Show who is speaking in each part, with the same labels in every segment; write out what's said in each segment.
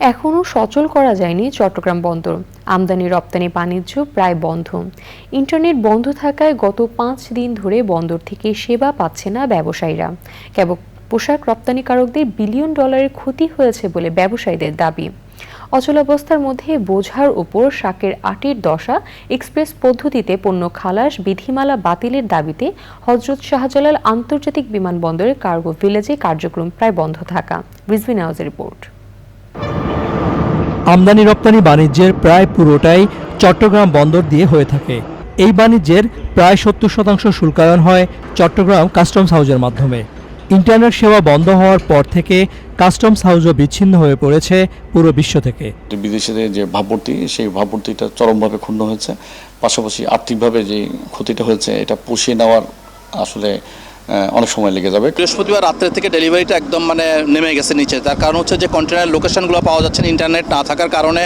Speaker 1: এখনও সচল করা যায়নি চট্টগ্রাম বন্দর। আমদানি, রপ্তানি, বাণিজ্য প্রায় বন্ধ। ইন্টারনেট বন্ধ থাকায় গত পাঁচ দিন ধরে বন্দর থেকে সেবা পাচ্ছে না ব্যবসায়ীরা। কেবল পোশাক রপ্তানিকারকদের বিলিয়ন ডলারের ক্ষতি হয়েছে বলে ব্যবসায়ীদের দাবি। অচলাবস্থার মধ্যে বোঝার ওপর শাকের আটির দশা এক্সপ্রেস পদ্ধতিতে পণ্য খালাস, বিধিমালা বাতিলের দাবিতে হজরত শাহজালাল আন্তর্জাতিক বিমানবন্দরের কার্গো ভিলেজে কার্যক্রম প্রায় বন্ধ থাকা। রিজভিন রিপোর্ট।
Speaker 2: আমদানি রপ্তানি বাণিজ্যের প্রায় পুরোটাই চট্টগ্রাম বন্দর দিয়ে হয়ে থাকে। এই বাণিজ্যের প্রায় সত্তর শতাংশ শুল্কায়ন হয় চট্টগ্রাম কাস্টমস হাউজের মাধ্যমে। ইন্টারনেট সেবা বন্ধ হওয়ার পর থেকে কাস্টমস হাউজও বিচ্ছিন্ন হয়ে পড়েছে পুরো বিশ্ব থেকে।
Speaker 3: যে বিদেশিদের যে ভাবমূর্তি, সেই ভাবমূর্তিটা চরমভাবে ক্ষুণ্ণ হয়েছে। পাশাপাশি আর্থিকভাবে যে ক্ষতিটা হয়েছে, এটা পুষিয়ে নেওয়ার আসলে অনেক সময় লেগে যাবে।
Speaker 4: বৃহস্পতিবার রাত্রে থেকে ডেলিভারিটা একদম মানে নেমে গেছে নিচে। তার কারণ হচ্ছে যে কন্টেনার লোকেশনগুলো পাওয়া যাচ্ছে না ইন্টারনেট না থাকার কারণে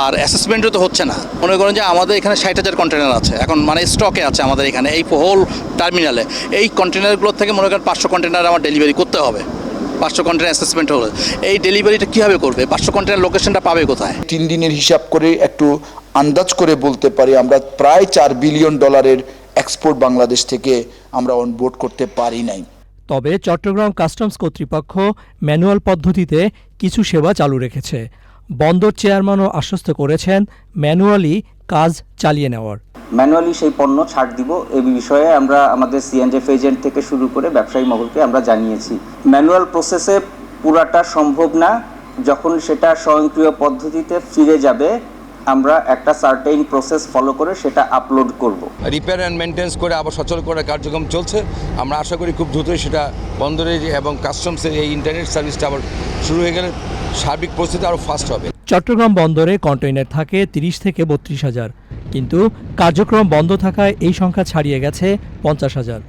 Speaker 4: আর অ্যাসেসমেন্টও তো হচ্ছে না। মনে করেন যে আমাদের এখানে ষাট হাজার কন্টেনার আছে। এখন মানে স্টকে আছে আমাদের এখানে এই হোল টার্মিনালে এই কন্টেনারগুলোর থেকে মনে করেন পাঁচশো কন্টেনার আমার ডেলিভারি করতে হবে। পাঁচশো কন্টেনার অ্যাসেসমেন্ট হলে। এই ডেলিভারিটা কীভাবে করবে? পাঁচশো কন্টেনার লোকেশনটা পাবে কোথায়?
Speaker 5: তিন দিনের হিসাব করে একটু আন্দাজ করে বলতে পারি আমরা প্রায় চার বিলিয়ন ডলারের এক্সপোর্ট বাংলাদেশ থেকে আমরা অনবোর্ড করতে পারি নাই।
Speaker 2: তবে চট্টগ্রাম কাস্টমস কর্তৃপক্ষ ম্যানুয়াল পদ্ধতিতে কিছু সেবা চালু রেখেছে। বন্দর চেয়ারম্যানও আশ্বস্ত করেছেন ম্যানুয়ালি কাজ চালিয়ে নেওয়ার।
Speaker 6: ম্যানুয়ালি সেই পণ্য ছাড় দিব এই বিষয়ে আমরা আমাদের সিএনজেফ এজেন্ট থেকে শুরু করে ব্যবসায়ী মহলকে আমরা জানিয়েছি। ম্যানুয়াল প্রসেসে পুরাটা সম্ভব না। যখন সেটা স্বয়ংক্রিয় পদ্ধতিতে ফিরে যাবে আমরা একটা সার্টেইন প্রসেস ফলো করে সেটা আপলোড করব।
Speaker 7: রিপেয়ার অ্যান্ড মেনটেন্স করে আবার সচল করার কার্যক্রম চলছে। আমরা আশা করি খুব দ্রুতই সেটা বন্দরের এবং কাস্টমসের এই ইন্টারনেট সার্ভিসটা আবার শুরু হয়ে গেলে সার্বিক পরিস্থিতি আরও ফাস্ট হবে।
Speaker 2: চট্টগ্রাম বন্দরে কন্টেইনার থাকে তিরিশ থেকে বত্রিশ হাজার। কিন্তু কার্যক্রম বন্ধ থাকায় এই সংখ্যা ছাড়িয়ে গেছে পঞ্চাশ হাজার।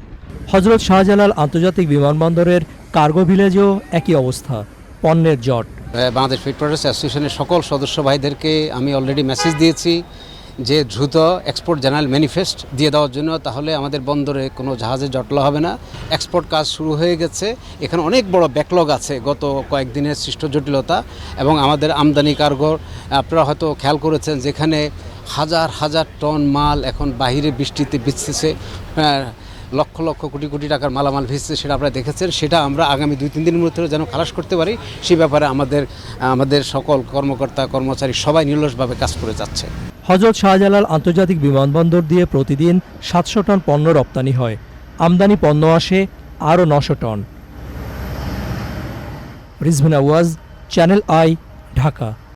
Speaker 2: হজরত শাহজালাল আন্তর্জাতিক বিমানবন্দরের কার্গো ভিলেজেও একই অবস্থা পণ্যের জট।
Speaker 8: বাংলাদেশ ফিড প্রোডাক্টস অ্যাসোসিয়েশনের সকল সদস্য ভাইদেরকে আমি অলরেডি মেসেজ দিয়েছি যে দ্রুত এক্সপোর্ট জেনারেল ম্যানিফেস্ট দিয়ে দেওয়ার জন্য তাহলে আমাদের বন্দরে কোনো জাহাজে জটলা হবে না। এক্সপোর্ট কাজ শুরু হয়ে গেছে। এখানে অনেক বড় ব্যাকলগ আছে গত কয়েকদিনের সৃষ্ট জটিলতা এবং আমাদের আমদানি কার্গর আপনারা হয়তো খেয়াল করেছেন যেখানে হাজার হাজার টন মাল এখন বাহিরে বৃষ্টিতে আহ, লক্ষ লক্ষ কোটি কোটি টাকার মালামাল ভিজছে সেটা আপনারা দেখেছেন। সেটা আমরা আগামী দুই, তিন দিনের মধ্যে যেন খালাস করতে পারি সেই ব্যাপারে আমাদের আমাদের সকল কর্মকর্তা, কর্মচারী সবাই নির্লসভাবে কাজ করে যাচ্ছে।
Speaker 2: হজরত শাহজালাল আন্তর্জাতিক বিমানবন্দর দিয়ে প্রতিদিন সাতশো টন পণ্য রপ্তানি হয়। আমদানি পণ্য আসে আরও নশো ton. Rizvina Waz channel I, Dhaka.